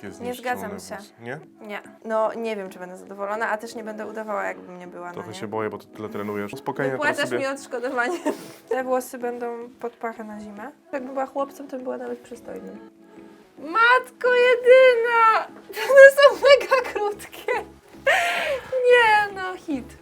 Wszystkie zniszczone zgadzam się. Nie? Nie. No nie wiem, czy będę zadowolona, a też nie będę udawała, jakbym nie była. Trochę no nie? się boję, bo ty tyle trenujesz. Spokojnie, teraz Wypłacasz sobie... mi odszkodowanie. Te włosy będą pod pachę na zimę. Jakbym była chłopcem, to bym była nawet przystojnym. Matko jedyna! One są mega krótkie. Nie, no hit.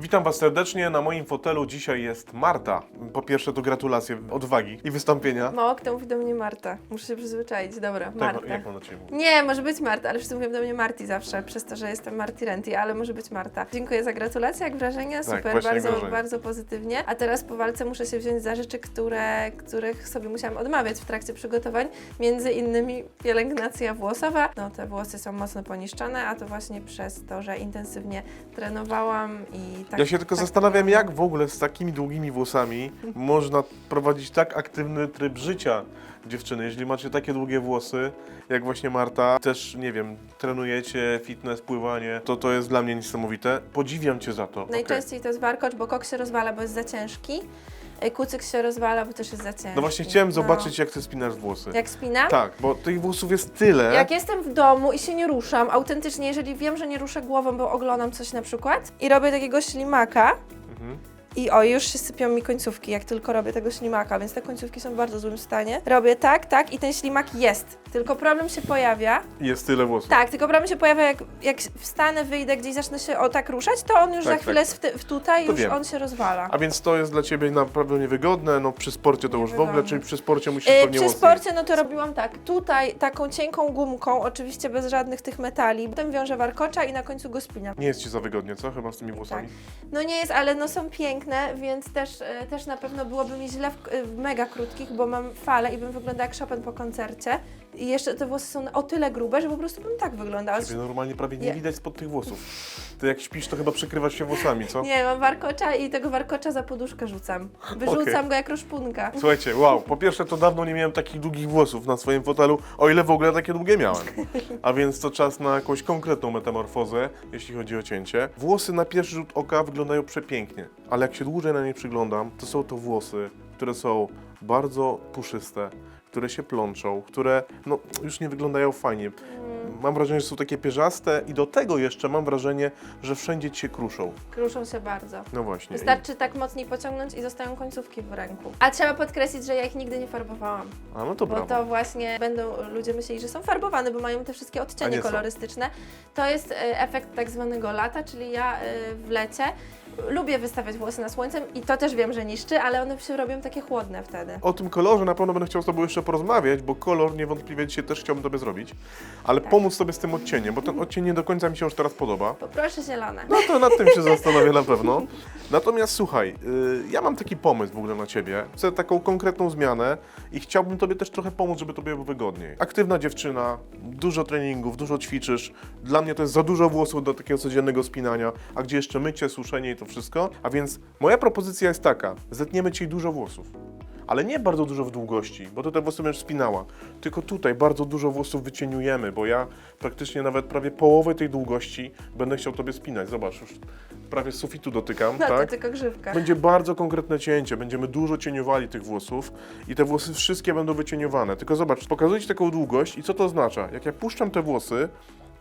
Witam Was serdecznie. Na moim fotelu dzisiaj jest Marta. Po pierwsze to gratulacje odwagi i wystąpienia. Mało kto mówi do mnie Marta. Muszę się przyzwyczaić. Dobra, Tak, Marta. no, jak mam na Ciebie mówić? Nie, może być Marta, ale wszyscy mówią do mnie Marti zawsze, przez to, że jestem Marti Renti, ale może być Marta. Dziękuję za gratulacje, jak wrażenia, super, Tak, właśnie bardzo, wrażenia. bardzo pozytywnie. A teraz po walce muszę się wziąć za rzeczy, które, których sobie musiałam odmawiać w trakcie przygotowań, między innymi pielęgnacja włosowa. No te włosy są mocno poniszczone, a to właśnie przez to, że intensywnie trenowałam i tak Ja się tylko tak zastanawiam, jak w ogóle z takimi długimi włosami można prowadzić tak aktywny tryb życia dziewczyny. Jeżeli macie takie długie włosy, jak właśnie Marta, też, nie wiem, trenujecie fitness, pływanie, to to jest dla mnie niesamowite. Podziwiam Cię za to. Najczęściej to jest warkocz, bo kok się rozwala, bo jest za ciężki. Y, Kucyk się rozwala, bo też jest za ciężki. No właśnie chciałem No. zobaczyć, jak Ty spinasz włosy. Jak spinam? Tak, bo tych włosów jest tyle. Jak jestem w domu i się nie ruszam, autentycznie, jeżeli wiem, że nie ruszę głową, bo oglądam coś na przykład i robię takiego ślimaka Mhm. i o, już się sypią mi końcówki, jak tylko robię tego ślimaka, więc te końcówki są w bardzo złym stanie. Robię tak, tak i ten ślimak jest. Tylko problem się pojawia. Jest tyle włosów. Tak, tylko problem się pojawia, jak, jak wstanę, wyjdę gdzieś, zacznę się o tak ruszać, to on już Tak, za chwilę tak. jest w, ty, w tutaj, To już wiem. on się rozwala. A więc to jest dla Ciebie naprawdę niewygodne, no przy sporcie to już w ogóle, Niewygodne. czyli przy sporcie musisz Yy, pewnie przy mocniej. sporcie no to robiłam tak, tutaj taką cienką gumką, oczywiście bez żadnych tych metali, potem wiążę warkocza i na końcu go spinam. Nie jest Ci za wygodnie, co? Chyba z tymi włosami. No nie jest, ale no są piękne, więc też, e, też na pewno byłoby mi źle w, e, w mega krótkich, bo mam falę i bym wyglądała jak Chopin po koncercie. I jeszcze te włosy są o tyle grube, że po prostu bym tak wyglądała. Ciebie normalnie prawie nie Nie. widać spod tych włosów. Ty jak śpisz, to chyba przykrywasz się włosami, co? Nie, mam warkocza i tego warkocza za poduszkę rzucam. Wyrzucam Okej. go jak roszpunka. Słuchajcie, wow, po pierwsze to dawno nie miałem takich długich włosów na swoim fotelu, o ile w ogóle takie długie miałem. A więc to czas na jakąś konkretną metamorfozę, jeśli chodzi o cięcie. Włosy na pierwszy rzut oka wyglądają przepięknie, ale jak się dłużej na nie przyglądam, to są to włosy, które są bardzo puszyste, które się plączą, które no, już nie wyglądają fajnie. Mam wrażenie, że są takie pierzaste i do tego jeszcze mam wrażenie, że wszędzie ci się kruszą. Kruszą się bardzo. No właśnie. Wystarczy tak mocniej pociągnąć i zostają końcówki w ręku. A trzeba podkreślić, że ja ich nigdy nie farbowałam. A no to Bo brawo. to właśnie będą ludzie myśleli, że są farbowane, bo mają te wszystkie A odcienie nie są. kolorystyczne. To jest e, efekt tak zwanego lata, czyli ja e, w lecie lubię wystawiać włosy na słońce i to też wiem, że niszczy, ale one się robią takie chłodne wtedy. O tym kolorze na pewno będę chciał z Tobą jeszcze porozmawiać, bo kolor niewątpliwie dzisiaj też chciałbym Tobie zrobić, ale Tak. Pomóc Tobie z tym odcieniem, bo ten odcień nie do końca mi się już teraz podoba. Poproszę zielone. No to nad tym się zastanowię na pewno. Natomiast słuchaj, y, ja mam taki pomysł w ogóle na Ciebie. Chcę taką konkretną zmianę i chciałbym Tobie też trochę pomóc, żeby Tobie było wygodniej. Aktywna dziewczyna, dużo treningów, dużo ćwiczysz. Dla mnie to jest za dużo włosów do takiego codziennego spinania, a gdzie jeszcze mycie, suszenie i to wszystko. A więc moja propozycja jest taka, zetniemy Ci dużo włosów. Ale nie bardzo dużo w długości, bo to te włosy będziesz spinała. Tylko tutaj bardzo dużo włosów wycieniujemy, bo ja praktycznie nawet prawie połowę tej długości będę chciał Tobie spinać. Zobacz, już prawie sufitu dotykam, No tak? tylko grzywka. Będzie bardzo konkretne cięcie, będziemy dużo cieniowali tych włosów i te włosy wszystkie będą wycieniowane. Tylko zobacz, pokazuję Ci taką długość i co to oznacza? Jak ja puszczam te włosy,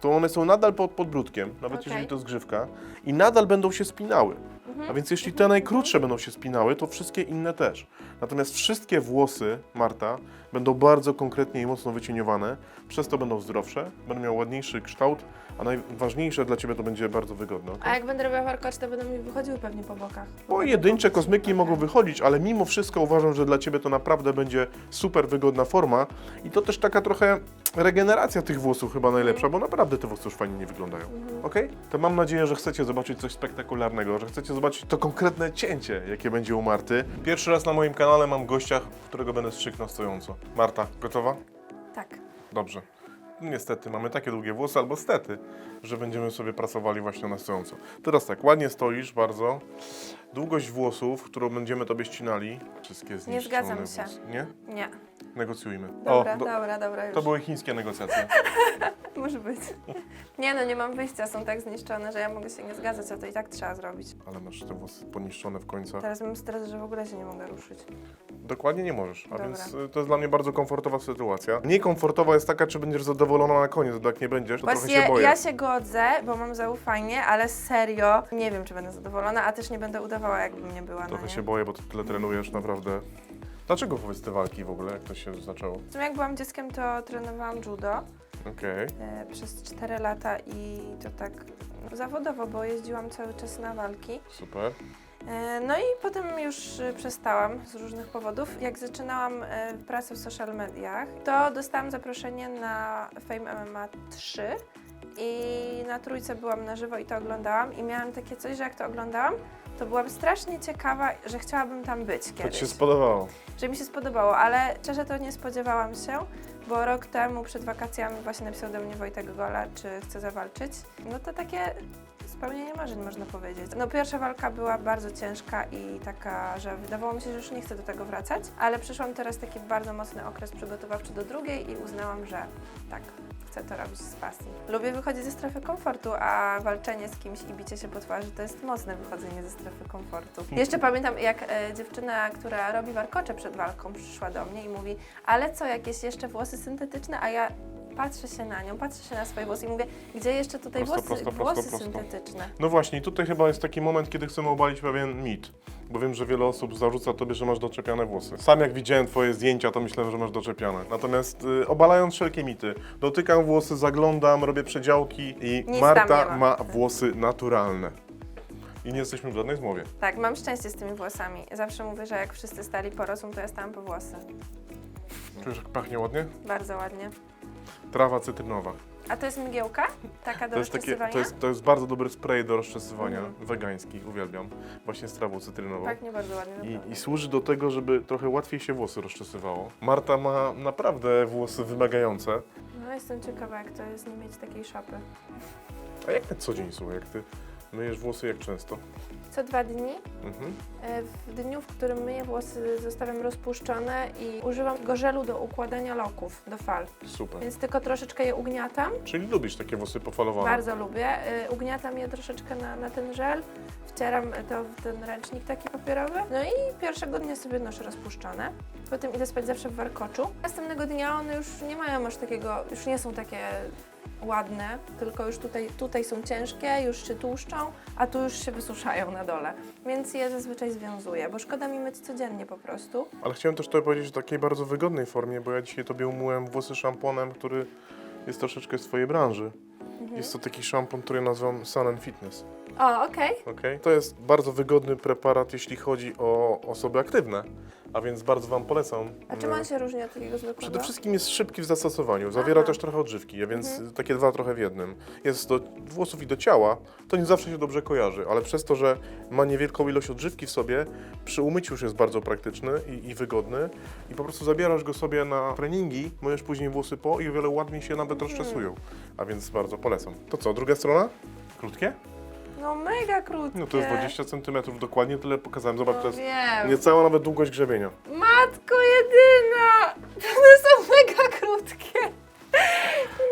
to one są nadal pod podbródkiem, nawet Okej. jeżeli to jest grzywka, i nadal będą się spinały. Mhm. A więc jeśli te najkrótsze będą się spinały, to wszystkie inne też. Natomiast wszystkie włosy, Marta, będą bardzo konkretnie i mocno wycieniowane, przez to będą zdrowsze, będą miały ładniejszy kształt, a najważniejsze dla Ciebie to będzie bardzo wygodne. okej? A jak będę robiła warkocz, to będą mi wychodziły pewnie po bokach. Pojedyncze kosmyki mogą wychodzić, ale mimo wszystko uważam, że dla Ciebie to naprawdę będzie super wygodna forma i to też taka trochę regeneracja tych włosów chyba najlepsza, bo naprawdę te włosy już fajnie nie wyglądają. Ok? To mam nadzieję, że chcecie zobaczyć coś spektakularnego, że chcecie zobaczyć to konkretne cięcie, jakie będzie u Marty. Pierwszy raz na moim kanale mam gościa, którego będę strzykł na stojąco. Marta, gotowa? Tak. Dobrze. Niestety mamy takie długie włosy, albo stety, że będziemy sobie pracowali właśnie na stojąco. Teraz tak, ładnie stoisz bardzo. Długość włosów, którą będziemy tobie ścinali. Wszystkie zniszczone zgadzam się. włosy. Nie? Nie. Negocjujmy. Dobra, o, do, dobra, dobra, już. to były chińskie negocjacje. Może być. Nie no, nie mam wyjścia, są tak zniszczone, że ja mogę się nie zgadzać, a to i tak trzeba zrobić. Ale masz te włosy poniszczone w końcu. Teraz mam stres, że w ogóle się nie mogę ruszyć. Dokładnie nie możesz, a Dobra. więc y, to jest dla mnie bardzo komfortowa sytuacja. Niekomfortowa jest taka, czy będziesz zadowolona na koniec, bo jak nie będziesz, to trochę Właśnie się boję. ja się godzę, bo mam zaufanie, ale serio nie wiem, czy będę zadowolona, a też nie będę udawała, jakbym nie była Trochę na nie. się boję, bo ty tyle trenujesz, naprawdę. Dlaczego wobec te walki w ogóle, jak to się zaczęło? W sumie jak byłam dzieckiem, to trenowałam judo Okej, e, przez 4 lata i to tak no, zawodowo, bo jeździłam cały czas na walki. super. E, No i potem już e, przestałam z różnych powodów. Jak zaczynałam e, pracę w social mediach, to dostałam zaproszenie na Fame MMA 3 i na trójce byłam na żywo i to oglądałam i miałam takie coś, że jak to oglądałam, to byłam strasznie ciekawa, że chciałabym tam być To ci kiedyś. się spodobało. że mi się spodobało, ale szczerze to nie spodziewałam się, bo rok temu przed wakacjami właśnie napisał do mnie Wojtek Gola, czy chce zawalczyć. No to takie spełnienie marzeń można powiedzieć. No pierwsza walka była bardzo ciężka i taka, że wydawało mi się, że już nie chcę do tego wracać, ale przyszłam teraz taki bardzo mocny okres przygotowawczy do drugiej i uznałam, że tak, chcę to robić z pasji. Lubię wychodzić ze strefy komfortu, a walczenie z kimś i bicie się po twarzy to jest mocne wychodzenie ze strefy komfortu. Jeszcze pamiętam, jak e, dziewczyna, która robi warkocze przed walką, przyszła do mnie i mówi, ale co, jakieś jeszcze włosy syntetyczne, a ja patrzę się na nią, patrzę się na swoje włosy i mówię, gdzie jeszcze tutaj Prosto, włosy, prosto, prosto, włosy prosto. syntetyczne? No właśnie, tutaj chyba jest taki moment, kiedy chcemy obalić pewien mit. Bo wiem, że wiele osób zarzuca tobie, że masz doczepiane włosy. Sam jak widziałem twoje zdjęcia, to myślałem, że masz doczepiane. Natomiast y, obalając wszelkie mity, dotykam włosy, zaglądam, robię przedziałki i Nic Marta tam nie ma. ma włosy naturalne. I nie jesteśmy w żadnej zmowie. Tak, mam szczęście z tymi włosami. Zawsze mówię, że jak wszyscy stali po rosół, to ja stałam po włosy. Czujesz, jak pachnie ładnie? Bardzo ładnie. Trawa cytrynowa. A to jest mgiełka? Taka do To jest, takie, rozczesywania? to, jest, to jest bardzo dobry spray do rozczesywania, Mhm. wegański, uwielbiam. Właśnie z trawą cytrynową. Pachnie bardzo ładnie, naprawdę. I, I służy do tego, żeby trochę łatwiej się włosy rozczesywało. Marta ma naprawdę włosy wymagające. No jestem ciekawa, jak to jest nie mieć takiej szapy. A jak na co dzień słuchaj, jak ty myjesz włosy, jak często? Co dwa dni, Mhm. e, w dniu, w którym myję włosy, zostawiam rozpuszczone i używam go żelu do układania loków, do fal. Super. Więc tylko troszeczkę je ugniatam. Czyli lubisz takie włosy pofalowane? Bardzo lubię. E, Ugniatam je troszeczkę na, na ten żel, wcieram to w ten ręcznik taki papierowy. No i pierwszego dnia sobie noszę rozpuszczone. Potem idę spać zawsze w warkoczu. Następnego dnia one już nie mają aż takiego, już nie są takie ładne, tylko już tutaj, tutaj są ciężkie, już się tłuszczą, a tu już się wysuszają na dole. Więc je zazwyczaj związuję, bo szkoda mi myć codziennie po prostu. Ale chciałem też to powiedzieć w takiej bardzo wygodnej formie, bo ja dzisiaj tobie umyłem włosy szamponem, który jest troszeczkę z twojej branży. Mhm. Jest to taki szampon, który nazywam Sun and Fitness. O, okej. Okay? To jest bardzo wygodny preparat, jeśli chodzi o osoby aktywne, a więc bardzo Wam polecam. A czym on się różni od takiego zwykłego? Przede wszystkim jest szybki w zastosowaniu, zawiera Aha. też trochę odżywki, a więc Mhm. takie dwa trochę w jednym. Jest do włosów i do ciała, to nie zawsze się dobrze kojarzy, ale przez to, że ma niewielką ilość odżywki w sobie, przy umyciu już jest bardzo praktyczny i, i wygodny i po prostu zabierasz go sobie na treningi, myjesz później włosy po i o wiele ładniej się nawet rozczesują, a więc bardzo polecam. To co, druga strona? Krótkie? No mega krótkie. No to jest 20 cm, dokładnie tyle pokazałem. Zobacz, no, to jest wiem. niecała nawet długość grzebienia. Matko jedyna! One są mega krótkie.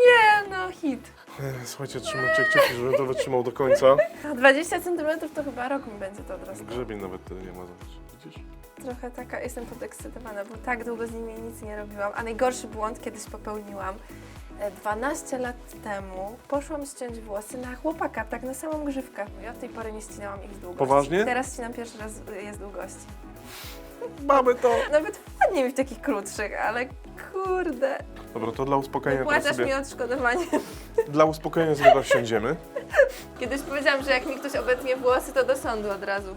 Nie no, hit. Ech, Słuchajcie, trzymajcie kciuki, żebym to wytrzymał do końca. A 20 cm to chyba rok mi będzie to odrastało. Grzebień nawet tyle nie ma, zobacz. Widzisz? Trochę taka jestem podekscytowana, bo tak długo z nimi nic nie robiłam. A najgorszy błąd kiedyś popełniłam. E, 12 lat temu poszłam ściąć włosy na chłopaka, tak na samą grzywkę. I od tej pory nie ścinałam ich z długości. Poważnie? Teraz ścinam pierwszy raz y, je z długości. Mamy to! Nawet ładnie mi w takich krótszych, ale kurde. Dobra, to dla uspokojenia teraz Wypłacasz mi sobie, odszkodowanie. dla uspokojenia sobie teraz siądziemy. Kiedyś powiedziałam, że jak mi ktoś obetnie włosy, to do sądu od razu.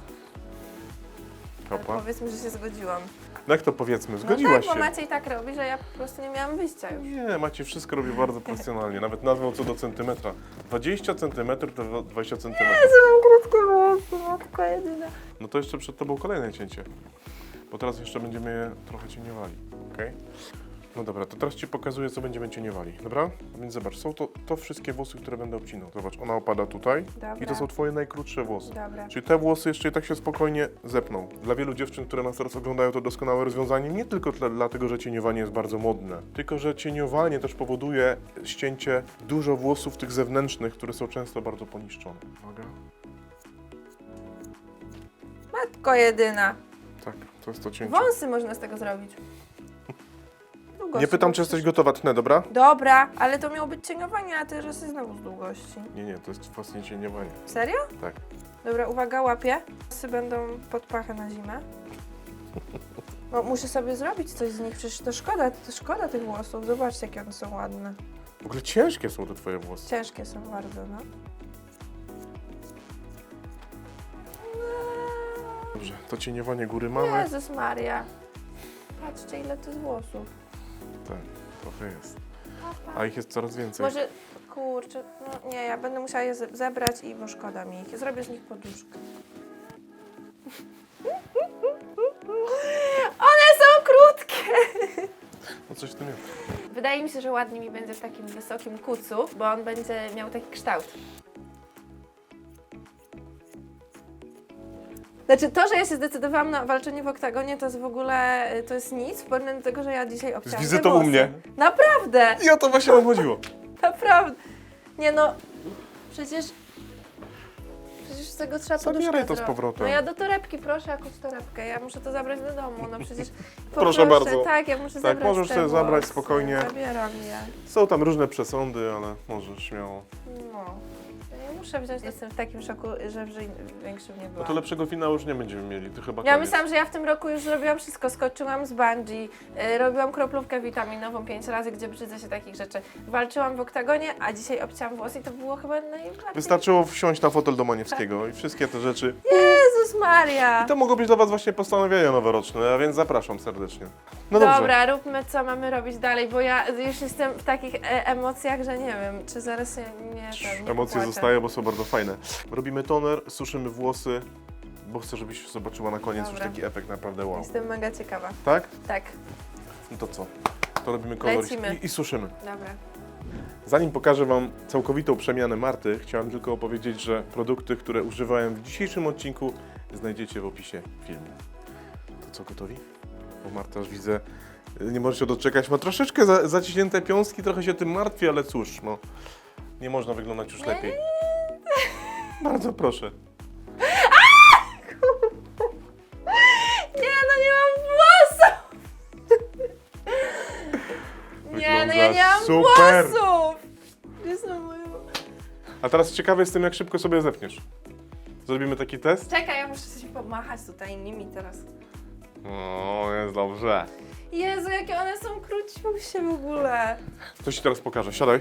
Powiedzmy, że się zgodziłam. No jak to powiedzmy, no zgodziłaś tak, bo się. Maciej tak robi, że ja po prostu nie miałam wyjścia już. Nie, Macie wszystko robi bardzo profesjonalnie, nawet nazwał co do centymetra. 20 centymetrów to 20 centymetrów. mam krótkie włosy, matko jedyna. No to jeszcze przed tobą kolejne cięcie. Bo teraz jeszcze będziemy je trochę cieniowali, okej? No dobra, to teraz Ci pokazuję, co będziemy cieniowali, dobra? Więc zobacz, są to, to wszystkie włosy, które będę obcinał. Zobacz, ona opada tutaj Dobra. i to są Twoje najkrótsze włosy. Dobra. Czyli te włosy jeszcze i tak się spokojnie zepną. Dla wielu dziewczyn, które nas teraz oglądają, to doskonałe rozwiązanie. Nie tylko dla, dlatego, że cieniowanie jest bardzo modne, tylko że cieniowanie też powoduje ścięcie dużo włosów tych zewnętrznych, które są często bardzo poniszczone. Uwaga. Matko jedyna. Tak, to jest to cięcie. Wąsy można z tego zrobić. Długości Nie pytam, czy jesteś gotowa, tnę, dobra? Dobra, ale to miało być cieniowanie, a ty, że się znowu z długości. Nie, nie, to jest właśnie cieniowanie. Serio? Tak. Dobra, uwaga, łapię. Włosy będą pod pachę na zimę. No, muszę sobie zrobić coś z nich, przecież to szkoda, to szkoda tych włosów. Zobaczcie, jakie one są ładne. W ogóle ciężkie są te Twoje włosy. Ciężkie są bardzo, no. Dobrze, to cieniowanie góry mamy. Jezus Maria. Patrzcie, ile to jest włosów. Tak, trochę jest. A ich jest coraz więcej. Może, kurczę, no nie, ja będę musiała je ze- zebrać i bo szkoda mi ich. Zrobię z nich poduszkę. One są krótkie! No coś w tym jest. Wydaje mi się, że ładnie mi będzie w takim wysokim kucu, bo on będzie miał taki kształt. Znaczy to, że ja się zdecydowałam na walczenie w oktagonie, to jest w ogóle, to jest nic w porównaniu do tego, że ja dzisiaj obciąłam te wizytą u mnie. Naprawdę! I o to właśnie nam chodziło. Naprawdę. Nie no, przecież... Przecież z tego trzeba Zabieraj poduszkę to z zrobić. powrotem. No ja do torebki, proszę jakąś torebkę. Ja muszę to zabrać do domu, no przecież... Proszę bardzo. Tak, ja muszę Tak, zabrać możesz sobie zabrać spokojnie. Zabieram je. Są tam różne przesądy, ale możesz śmiało. No. Muszę wziąć, jestem w takim szoku, że w większym nie No byłam. to lepszego finału już nie będziemy mieli, to chyba Ja koniec. myślałam, że ja w tym roku już zrobiłam wszystko. Skoczyłam z bungee, y, robiłam kroplówkę witaminową pięć razy, gdzie brzydzę się takich rzeczy. Walczyłam w oktagonie, a dzisiaj obcięłam włosy i to było chyba najbardziej... Wystarczyło wsiąść na fotel do Maniewskiego i wszystkie te rzeczy. Jezus Maria! I to mogło być dla Was właśnie postanowienia noworoczne, a więc zapraszam serdecznie. No dobrze. Dobra, róbmy co mamy robić dalej, bo ja już jestem w takich e, emocjach, że nie wiem, czy zaraz się nie, ten, nie Emocje popłaczę. zostają, bo są bardzo fajne. Robimy toner, suszymy włosy, bo chcę, żebyś zobaczyła na koniec Dobra. już taki efekt naprawdę wow. Jestem mega ciekawa. Tak? Tak, No to co? To robimy kolor Lecimy. i, i suszymy. dobra. Zanim pokażę Wam całkowitą przemianę Marty, chciałem tylko opowiedzieć, że produkty, które używałem w dzisiejszym odcinku, znajdziecie w opisie filmu. To co, gotowi? Bo Marta już widzę, nie może się doczekać. Ma troszeczkę za, zaciśnięte piąstki, trochę się tym martwi, ale cóż, no, nie można wyglądać już lepiej. Bardzo proszę. Nie, no nie mam włosów! Nie, no ja nie mam super. włosów! Gdzie są moje A teraz ciekawy jestem, jak szybko sobie zepniesz. Zrobimy taki test? Czekaj, ja muszę coś pomachać tutaj nimi teraz. O, jest dobrze. Jezu, jakie one są króciusie w ogóle. To Ci teraz pokażę. Siadaj.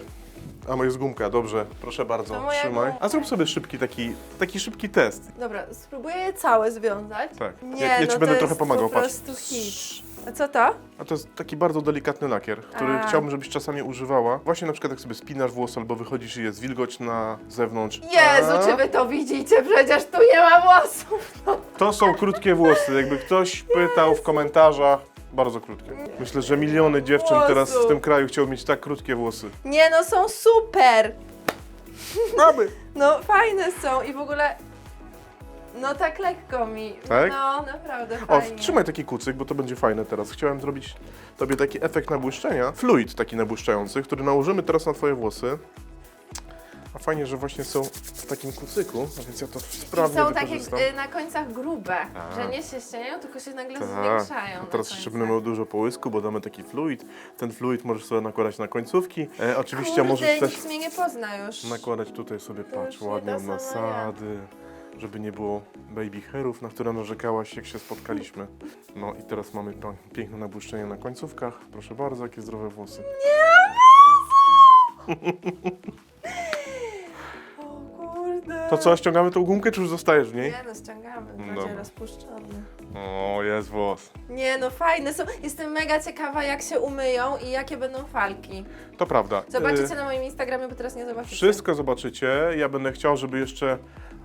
A moja jest gumka, dobrze. Proszę bardzo, To moja trzymaj. gumka. A zrób sobie szybki taki, taki szybki test. Dobra, spróbuję je całe związać. Tak. Nie, ja, ja no Ci będę to trochę jest pomagał, po patrz. prostu hit. A co to? A to jest taki bardzo delikatny lakier, który A. chciałbym, żebyś czasami używała. Właśnie na przykład jak sobie spinasz włos albo wychodzisz i jest wilgoć na zewnątrz. Jezu, A, czy wy to widzicie? Przecież tu nie ma włosów. To są krótkie włosy. Jakby ktoś pytał w komentarzach, bardzo krótkie. Myślę, że miliony dziewczyn teraz w tym kraju chciały mieć tak krótkie włosy. Nie no, są super. Mamy! No, fajne są i w ogóle... No tak lekko mi. Tak? No, naprawdę O, fajnie. trzymaj taki kucyk, bo to będzie fajne teraz. Chciałem zrobić tobie taki efekt nabłyszczenia, fluid taki nabłyszczający, który nałożymy teraz na twoje włosy. A fajnie, że właśnie są w takim kucyku, a więc ja to I sprawnie są takie wykorzystam. y, na końcach grube, że nie się ścieniają, tylko się nagle Tak. zwiększają. A na teraz końcach. jeszcze będę miał dużo połysku, bo damy taki fluid. Ten fluid możesz sobie nakładać na końcówki. E, oczywiście Kurde, możesz też nikt mnie nie pozna już. nakładać tutaj sobie, To patrz, już nie ładnie ta sama nasady, żeby nie było baby hairów, na które narzekałaś, jak się spotkaliśmy. No i teraz mamy piękne nabłyszczenie na końcówkach. Proszę bardzo, jakie zdrowe włosy. Kurde. To co, ściągamy tą gumkę, czy już zostajesz w niej? Nie no, ściągamy, Dobra. będzie rozpuszczony. O, jest włos. Nie no, fajne są. Jestem mega ciekawa, jak się umyją i jakie będą falki. To prawda. Zobaczycie Y, na moim Instagramie, bo teraz nie zobaczycie. Wszystko zobaczycie. Ja będę chciał, żeby jeszcze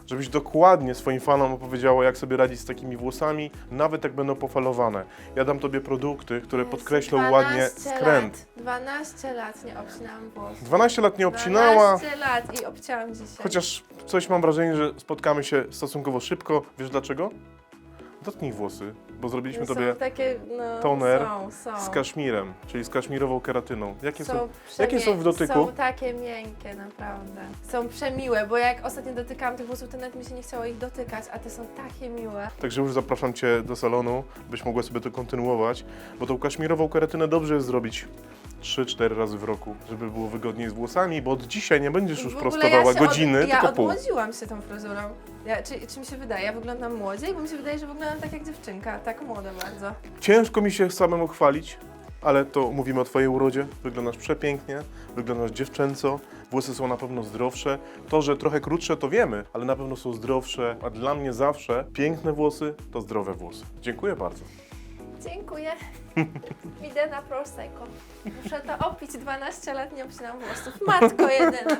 żebyś dokładnie swoim fanom opowiedziała, jak sobie radzić z takimi włosami, nawet jak będą pofalowane. Ja dam tobie produkty, które podkreślą ładnie 12 skręt. Lat, 12 lat nie obcinałam włosów. 12 lat nie obcinała, 12 lat i obcięłam dzisiaj. chociaż coś mam wrażenie, że spotkamy się stosunkowo szybko. Wiesz dlaczego? Dotknij włosy, bo zrobiliśmy są tobie takie, no, toner są, są. z kaszmirem, czyli z kaszmirową keratyną. Jakie są? Są jakie są w dotyku? Są takie miękkie, naprawdę. Są przemiłe, bo jak ostatnio dotykałam tych włosów, to nawet mi się nie chciało ich dotykać, a te są takie miłe. Także już zapraszam Cię do salonu, byś mogła sobie to kontynuować, bo tą kaszmirową keratynę dobrze jest zrobić 3-4 razy w roku, żeby było wygodniej z włosami, bo od dzisiaj nie będziesz już W ogóle prostowała ja się godziny, od, ja tylko pół. odmłodziłam się tą fryzurą. Ja, czy, czy mi się wydaje? Ja wyglądam młodziej, bo mi się wydaje, że wyglądam tak jak dziewczynka, tak młoda bardzo. Ciężko mi się samemu chwalić, ale to mówimy o Twojej urodzie. Wyglądasz przepięknie, wyglądasz dziewczęco, włosy są na pewno zdrowsze. To, że trochę krótsze, to wiemy, ale na pewno są zdrowsze, a dla mnie zawsze piękne włosy to zdrowe włosy. Dziękuję bardzo. Dziękuję. Idę na Prosecco. Muszę to opić, 12 lat nie obcinam włosów. Matko jedyna.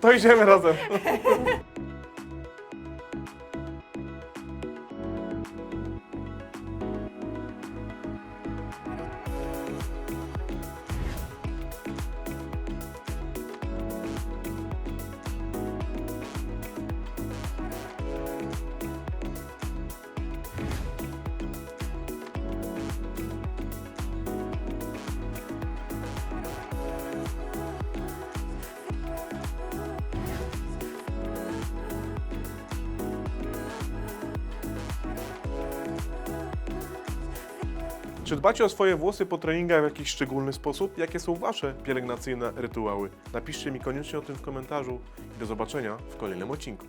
To idziemy razem. Czy dbacie o swoje włosy po treningach w jakiś szczególny sposób? Jakie są Wasze pielęgnacyjne rytuały? Napiszcie mi koniecznie o tym w komentarzu do zobaczenia w kolejnym odcinku.